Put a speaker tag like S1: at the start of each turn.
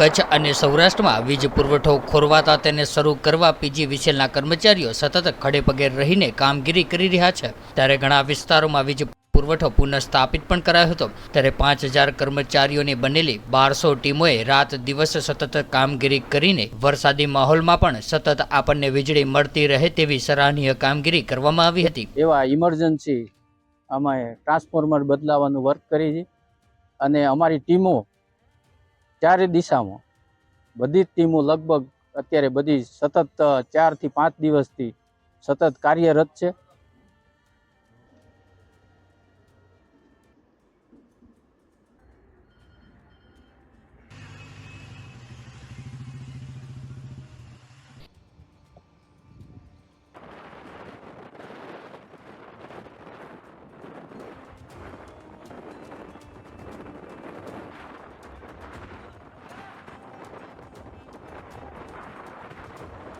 S1: કચ્છ અને સૌરાષ્ટ્રમાં વીજ પુરવઠો ખોરવાતા તેને શરૂ કરવા પીજી વિસેલના કર્મચારીઓ સતત ખડે પગે રહીને કામગીરી કરી રહ્યા છે. ત્યારે ઘણા વિસ્તારોમાં વીજ પુરવઠો પુનઃસ્થાપિત પણ કરાયો હતો. ત્યારે પાંચ હજાર કર્મચારીઓની બનેલી બારસો ટીમોએ રાત દિવસ સતત કામગીરી કરીને વરસાદી માહોલમાં પણ સતત આપણને વીજળી મળતી રહે તેવી સરાહનીય કામગીરી કરવામાં આવી હતી.
S2: એવા ઇમરજન્સી અમે ટ્રાન્સફોર્મર બદલાવાનું વર્ક કરી અને અમારી ટીમો ચારે દિશામાં. બધી જ ટીમો લગભગ અત્યારે બધી સતત ચારથી પાંચ દિવસથી સતત કાર્યરત છે.